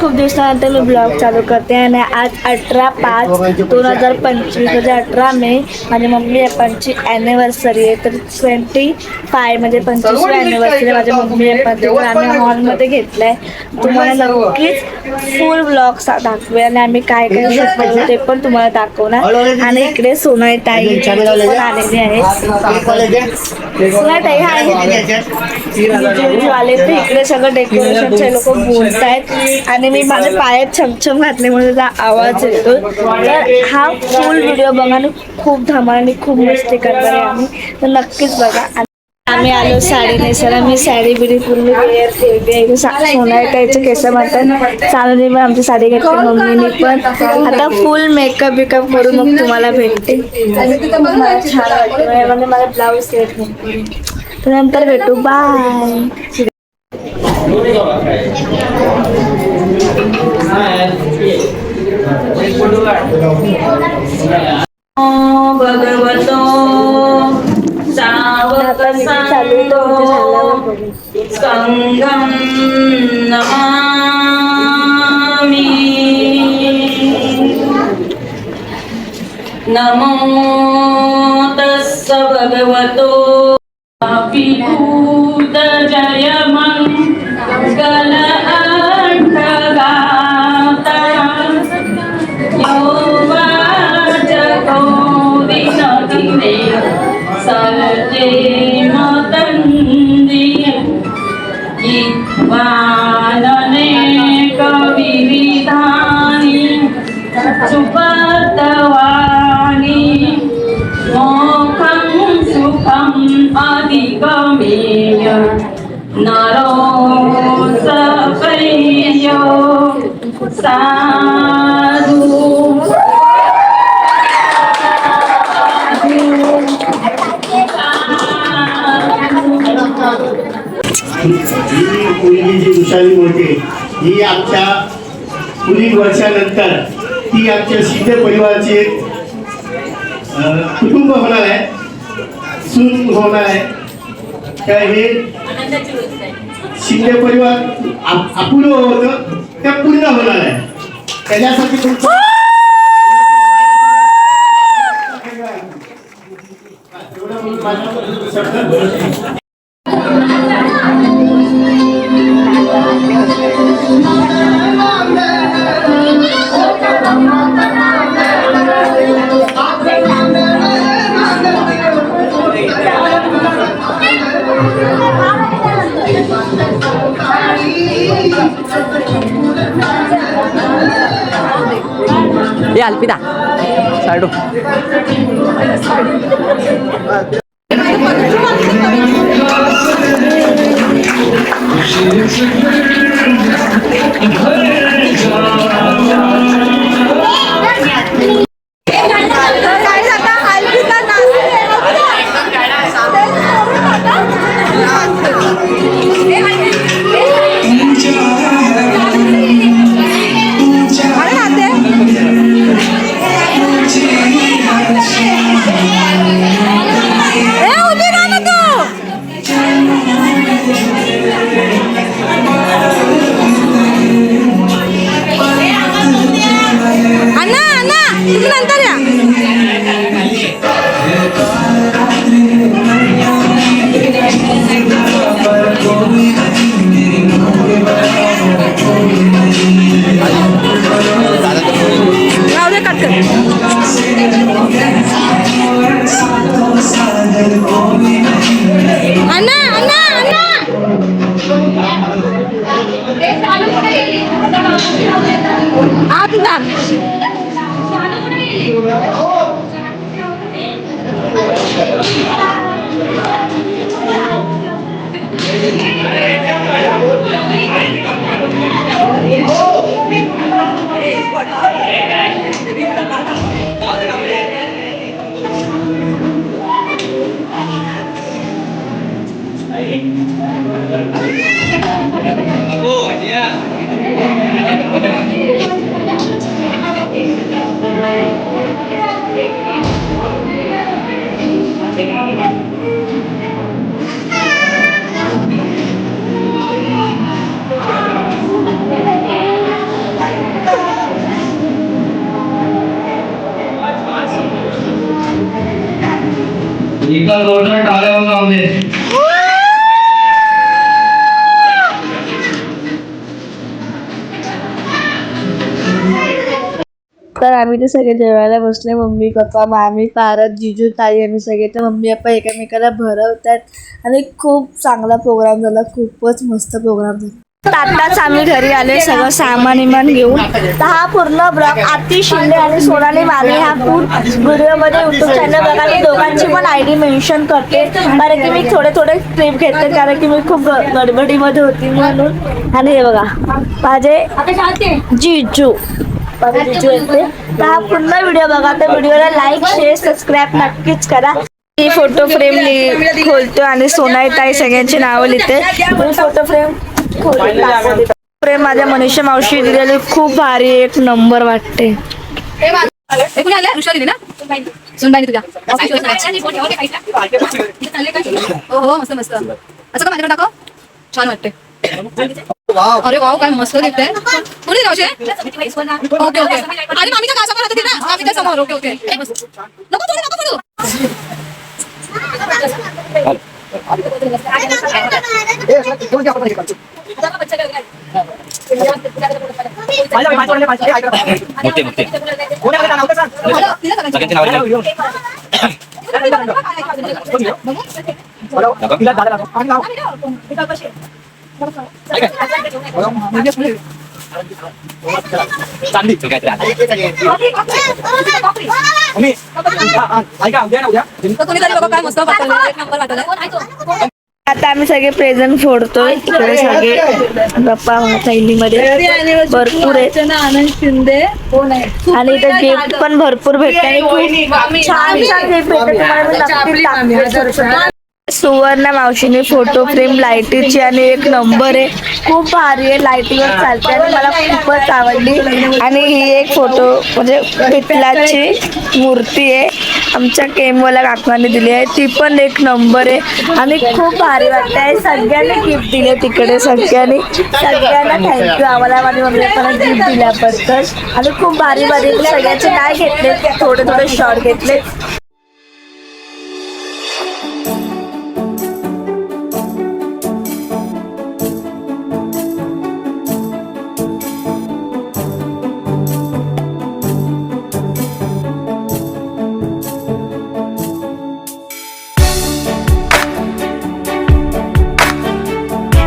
खूप दिवसानंतर मी ब्लॉग चालू करते आणि आज अठरा पाच दोन हजार पंचवीस म्हणजे अठरा मे माझ्या मम्मी पप्पांची ॲनिव्हर्सरी आहे तर ट्वेंटी फाय म्हणजे पंचवीसवी ॲनिव्हर्सरी माझ्या मम्मी पप्पांची तर आम्ही हॉलमध्ये घेतलं आहे तुम्हाला नक्कीच फुल ब्लॉग दाखवेल आणि आम्ही काय काय शिकवतो ते पण तुम्हाला दाखवणार. आणि इकडे सोनाई ताई आलेली आहे. सोनाई ताई हाय आले इकडे सगळं डेकोरेशनचे लोक बोलत आहेत आणि मी माझ्या पायात छमछम घातल्यामुळे त्याचा आवाज येतो तर हा फुल व्हिडिओ बघा आणि खूप धमाल आणि खूप मस्ती करणार आहे आम्ही. तर नक्कीच बघा. आम्ही आलो साडी नेसायला. मी साडी बिडी पूर्ण क्लिअर ठेवली सोनार त्याचे केस म्हणतात चालून पण आमची साडी घेतली. मम्मीने पण. आता फुल मेकअप बिकअप करून मग तुम्हाला भेटते. आणि तिथं मग मला छान वाटतं म्हणजे मला ब्लाऊज सेट तर नंतर भेटू. बाय भगवतो सावक सांगो संगम नमामि नमो तस्स भगवतो सुपतवानि मोखं सुखम् अधिगमेय। नरो सपय्यो साधु। ही मुलगी जी विशाली मोठे ही आमच्या पुढील वर्षानंतर ती आमच्या सिद्ध परिवाराचे अं, कुटुंब होणार आहे. सून होणार आहे. तर हे? शिंदे परिवार आप- अपूर्ण होतं ते पूर्ण होणार आहे. त्याच्यासाठी तुमचं एवढं ए अल्पिता साडू अण्णा আদনান जोरदार टाळ्या वाजवा आम्ही. तर आम्ही ते सगळे जेवायला बसले मम्मी पप्पा मामी पारत जिजू ताई आम्ही सगळे. तर मम्मी पप्पा एकमेकाला भरवतात. आणि खूप चांगला प्रोग्राम झाला. खूपच मस्त प्रोग्राम झाला. आत्ताच आताच आम्ही घरी आले सगळं सामान इमान घेऊन. तर हा पूर्ण ब्लॉग आती शिंदे आणि सोनाली माने ह्या फूड व्हिडिओमध्ये युट्यूब चॅनल बघा. मी दोघांची पण आय डी मेन्शन करते. कारण की मी थोडे थोडे ट्रिप घेते कारण की मी खूप ग- गडबडीमध्ये होती म्हणून. आणि हे बघा माझे जीजू. माझे येते. तर हा पूर्ण व्हिडिओ बघा. त्या व्हिडिओला लाईक शेअर सबस्क्राईब नक्कीच करा. फोटो फ्रेम खोलतो आणि सोनाई ताई सगळ्यांची नावं लिहिते. फोटो फ्रेम फ्रेम माझ्या मनीषा मावशी दिलेली खूप भारी एक नंबर वाटते. हे हो मस्त मस्त. असं का माझ्याकडे दाखव छान वाटते अरे वाव काय मस्त दिसते कुणी रावशे ओके ओके. आणि मामीच्या कासावर राहते ती ना? मामीच्या समोर. Okay okay. नको पडू नको पडू मोठे मोठे तिला सगळ्यांची सगळ्यांची नावं लिहा. चांदी काहीतरी आहे. तर कुणी तरी बघा काय मस्त वाटलं एक नंबर वाटलं आता आम्ही सगळे प्रेझेंट फोडतोय. तिकडे सगळे. गप्पा मध्ये भरपूर आहेत. आनंद शिंदे. आहे? आणि इथे गिफ्ट पण भरपूर भेटते आणि खूप छान छान गिफ्ट भेटते. तुम्हाला मी नक्कीच टाकते. सुवर्ण मावशीने फोटो फ्रेम लाईटीची आणि एक नंबर आहे. खूप भारी आहे. लाईटीवर चालते आणि मला खूपच आवडली. आणि ही एक फोटो म्हणजे पितलाची मूर्ती आहे. आमच्या केमवाला काकांनी दिली आहे. ती पण एक नंबर आहे. आणि खूप भारी वाटते आहे सगळ्यांनी गिफ्ट दिले तिकडे. सगळ्यांनी सगळ्यांना थँक्यू आम्हाला माझ्या मम्मी गिफ्ट दिल्याबद्दल. आणि खूप भारी भारी सगळ्यांचे काय घेतले. थोडे थोडे शॉर्ट घेतले.